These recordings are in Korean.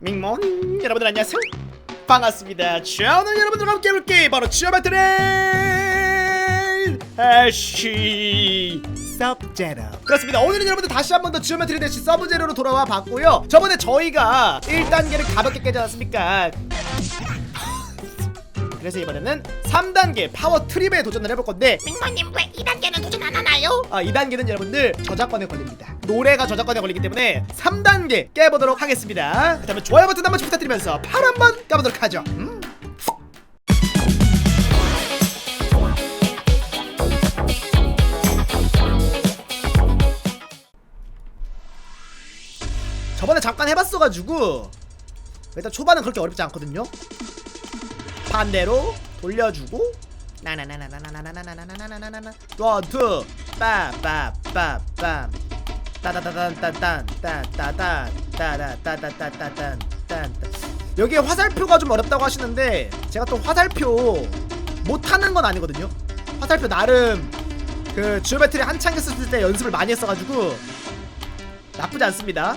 민몬 여러분들 안녕하세요. 반갑습니다. 자 오늘 여러분들과 함께 해볼 게임 바로 지오메트리 해시 서브제로. 그렇습니다. 오늘은 여러분들 다시 한 번 더 지오메트리 대시 서브제로로 돌아와 봤고요. 저번에 저희가 1단계를 가볍게 깨지 않았습니까? 그래서 이번에는 3단계 파워 트립에 도전을 해볼 건데 밍모님 왜 2단계는 도전 안 하나요? 아, 2단계는 여러분들 저작권에 걸립니다. 노래가 저작권에 걸리기 때문에 3단계 깨보도록 하겠습니다. 그 다음에 좋아요 버튼 한 번씩 부탁드리면서 팔 한 번 까보도록 하죠. 음. 저번에 잠깐 해봤어가지고 일단 초반은 그렇게 어렵지 않거든요. 반대로 돌려주고 나나나나나나나나나나나나나나 원투 빠빠빠빰 따다다단딴딴따다다다다다다다다다단. 여기 화살표가 좀 어렵다고 하시는데 제가 또 화살표 못하는 건 아니거든요. 화살표 나름 그 지오메트리 한창 했을 때 연습을 많이 했어가지고 나쁘지 않습니다.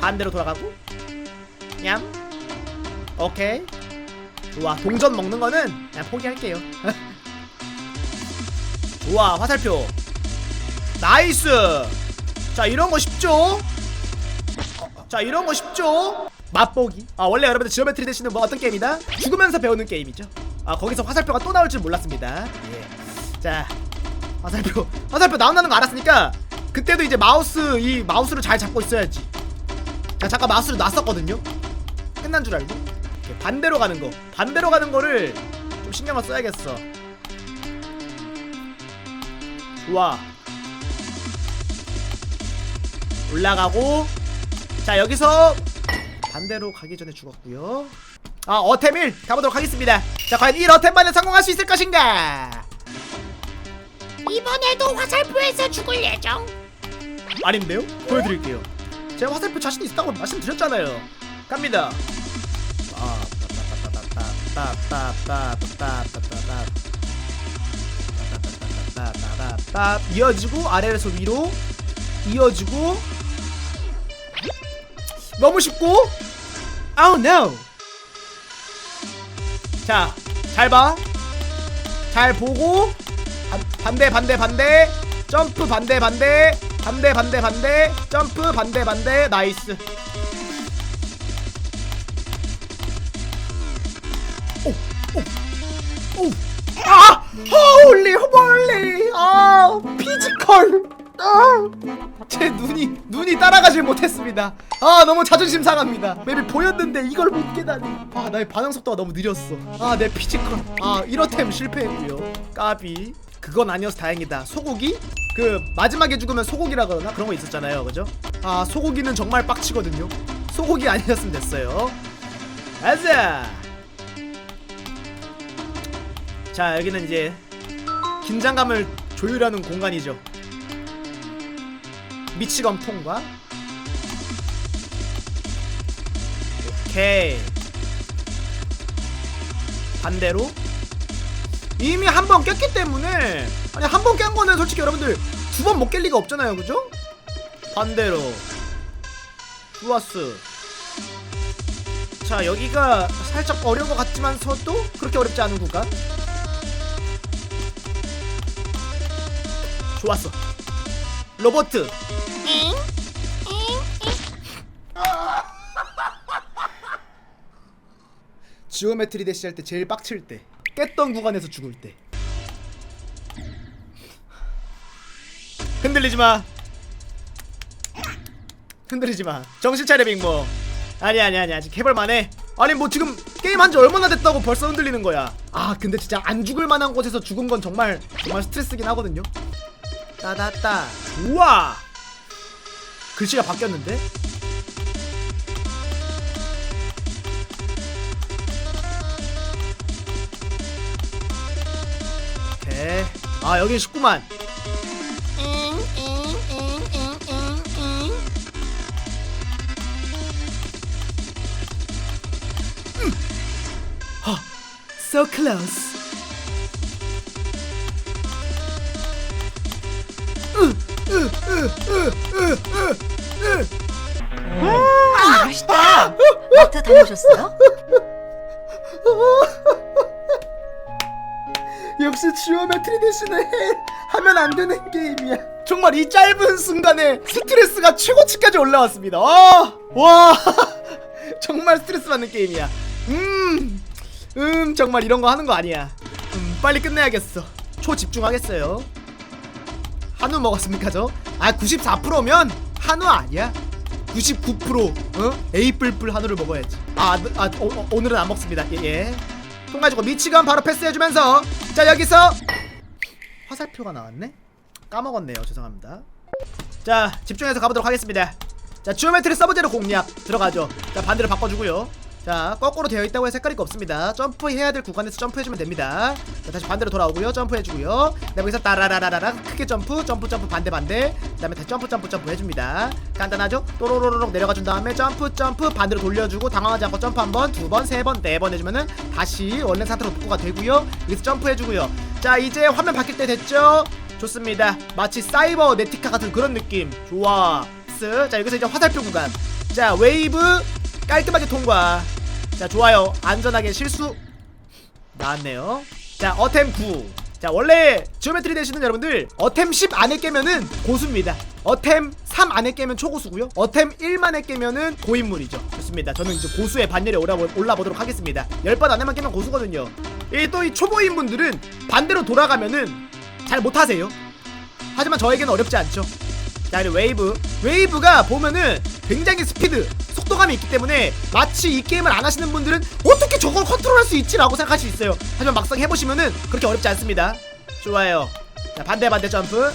반대로 돌아가고. 냠. 오케이. 좋아. 동전 먹는 거는 그냥 포기할게요. 좋아. 화살표. 나이스 자 이런 거 쉽죠? 자 이런 거 쉽죠? 맛보기. 아 원래 여러분들 지오메트리 대신은 뭐 어떤 게임이다? 죽으면서 배우는 게임이죠. 아 거기서 화살표가 또 나올 줄 몰랐습니다. 예 자 화살표 화살표 나온다는 거 알았으니까 그때도 이제 마우스 이 마우스를 잘 잡고 있어야지. 자 잠깐 마우스를 놨었거든요. 끝난 줄 알고. 이렇게 반대로 가는 거. 반대로 가는 거를 좀 신경을 써야겠어. 좋아 올라가고 자 여기서 반대로 가기 전에 죽었고요 아 어템 1 가보도록 하겠습니다 자 과연 1어템만에 성공할 수 있을 것인가 이번에도 화살표에서 죽을 예정 아닌데요? 보여드릴게요 제가 화살표 자신 있다고 말씀드렸잖아요 갑니다 이어지고 아래에서 위로 이어지고 너무 쉽고 Oh no 자, 잘 봐. 잘 보고 반, 반대 반대 반대 점프 반대 반대 반대 반대 반대 점프 반대 반대 나이스. 오, 오, 오. 아! 홀리 홀리. 아, 피지컬. 아. 제 눈이 눈이 따라가질 못했습니다. 아 너무 자존심 상합니다. 맵이 보였는데 이걸 못 깨다니. 아 나의 반응 속도가 너무 느렸어. 아 내 피지컬. 아 1어템 실패했고요. 까비. 그건 아니어서 다행이다. 소고기? 그 마지막에 죽으면 소고기라 그러나 그런 거 있었잖아요, 그죠? 아 소고기는 정말 빡치거든요. 소고기 아니었으면 됐어요. 가자. 자 여기는 이제 긴장감을 조율하는 공간이죠. 미치검 통과. 오케이. 반대로. 이미 한 번 깼기 때문에 아니 한 번 깬 거는 솔직히 여러분들 두 번 못 깰 리가 없잖아요 그죠? 반대로. 좋았어. 자 여기가 살짝 어려운 것 같지만서도 그렇게 어렵지 않은 구간. 좋았어 로버트 잉? 잉? 지오메트리 대시 할 때 제일 빡칠 때 깼던 구간에서 죽을 때. 흔들리지 마. 흔들리지 마. 정신 차려 빅모. 아니 아니 아니 아직 해볼만해. 아니 뭐 지금 게임 한 지 얼마나 됐다고 벌써 흔들리는 거야. 아 근데 진짜 안 죽을 만한 곳에서 죽은 건 정말 정말 스트레스긴 하거든요 따다따 우와 글씨가 바뀌었는데 오케이 아 여기 쉽구만? 잉? 잉? So close. 아, 맛있다. 마트 다녀오셨어요? 역시 지오메트리 대신에 하면 안 되는 게임이야. 정말 이 짧은 순간에 스트레스가 최고치까지 올라왔습니다. 아, 와, 정말 스트레스 받는 게임이야. 음, 음, 정말 이런 거 하는 거 아니야. 음, 빨리 끝내야겠어. 초 집중하겠어요. 한우 먹었습니까 저? 아 94%면 한우 아니야. 99% 어? A 뿔뿔 한우를 먹어야지. 아, 아 오, 오, 오늘은 안 먹습니다. 예 예. 통가지고 미치건 바로 패스해주면서 자 여기서 화살표가 나왔네. 까먹었네요. 죄송합니다. 자 집중해서 가보도록 하겠습니다. 자 지오메트리 서브제로 공략 들어가죠. 자 반대로 바꿔주고요. 자 거꾸로 되어 있다고 해서 거 없습니다. 점프해야 될 구간에서 점프해주면 됩니다. 자 다시 반대로 돌아오고요. 점프해주고요. 그 다음에 여기서 따라라라라라 크게 점프 점프 점프 반대 반대. 그 다음에 다시 점프 점프 점프 해줍니다. 간단하죠? 또로로로록 내려가 준 다음에 점프 점프 반대로 돌려주고 당황하지 않고 점프 한 번, 두 번, 세 번, 네 번 해주면은 다시 원래 상태로 복구가 되고요. 여기서 점프해주고요. 자 이제 화면 바뀔 때 됐죠? 좋습니다. 마치 사이버 네티카 같은 그런 느낌. 좋아. 스. 자 여기서 이제 화살표 구간. 자 웨이브 깔끔하게 통과. 자 좋아요. 안전하게 실수 나왔네요. 자 어템 9. 자 원래 지오메트리 되시는 여러분들 어템 10 안에 깨면은 고수입니다. 어템 3 안에 깨면 초고수고요. 어템 1만에 깨면은 고인물이죠. 좋습니다. 저는 이제 고수의 반열에 올라보, 올라보도록 하겠습니다. 10번 안에만 깨면 고수거든요. 이또이 초보인 분들은 반대로 돌아가면은 잘 못하세요. 하지만 저에게는 어렵지 않죠. 자, 그리고 웨이브. 웨이브가 보면은 굉장히 스피드, 속도감이 있기 때문에 마치 이 게임을 안 하시는 분들은 어떻게 저걸 컨트롤할 수 있지라고 생각할 수 있어요. 하지만 막상 해보시면은 그렇게 어렵지 않습니다. 좋아요. 자, 반대 반대 점프.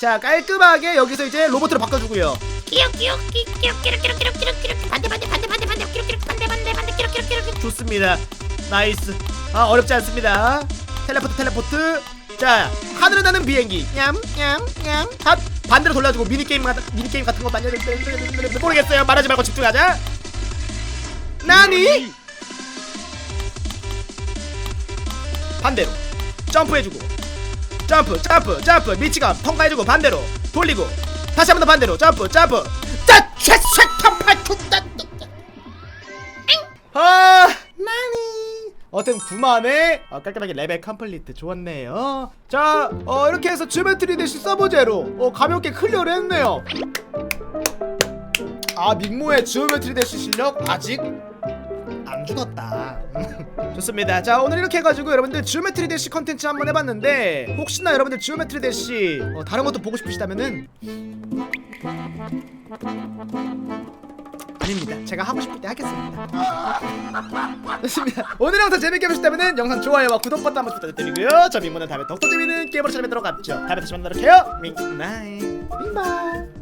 자, 깔끔하게 여기서 이제 로봇으로 바꿔주고요. 끼룩 끼룩 끼룩 끼룩 끼룩 끼룩 끼룩 끼룩 끼룩 반대 반대 반대 반대 반대 끼룩 끼룩 반대 반대 반대 끼룩 끼룩 끼룩 좋습니다. 나이스. 아 어렵지 않습니다. 텔레포트 텔레포트. 자 하늘을 나는 비행기. 냠냠냠. 핫 반대로 돌려주고 미니 게임 같은 미니 게임 같은 거 많이 모르겠어요. 말하지 말고 집중하자. 나니? 반대로. 점프해주고. 점프 점프 점프. 미치감 통과해주고 반대로 돌리고. 다시 한 번 더 반대로. 점프 점프. 짜 최쇠 탐팔 툭다 아! 나니 어템 9만에 어, 깔끔하게 레벨 컴플리트 좋았네요. 자 어, 이렇게 해서 지오메트리 대시 서버제로 어, 가볍게 클리어를 했네요. 아 밍모의 지오메트리 대시 실력 아직 안 죽었다. 좋습니다. 자 오늘 이렇게 해가지고 여러분들 지오메트리 대시 컨텐츠 한번 해봤는데 혹시나 여러분들 지오메트리 대시 어, 다른 것도 보고 싶으시다면은 아닙니다 제가 하고 싶을 때 하겠습니다 좋습니다. 오늘 영상 재밌게 보셨다면 영상 좋아요와 구독 버튼 한번 부탁드리고요. 저 민모는 다음에 더욱더 재밌는 게임으로 찾아뵙도록 하죠. 다음에 다시 만나도록 해요. 밍나이 밍바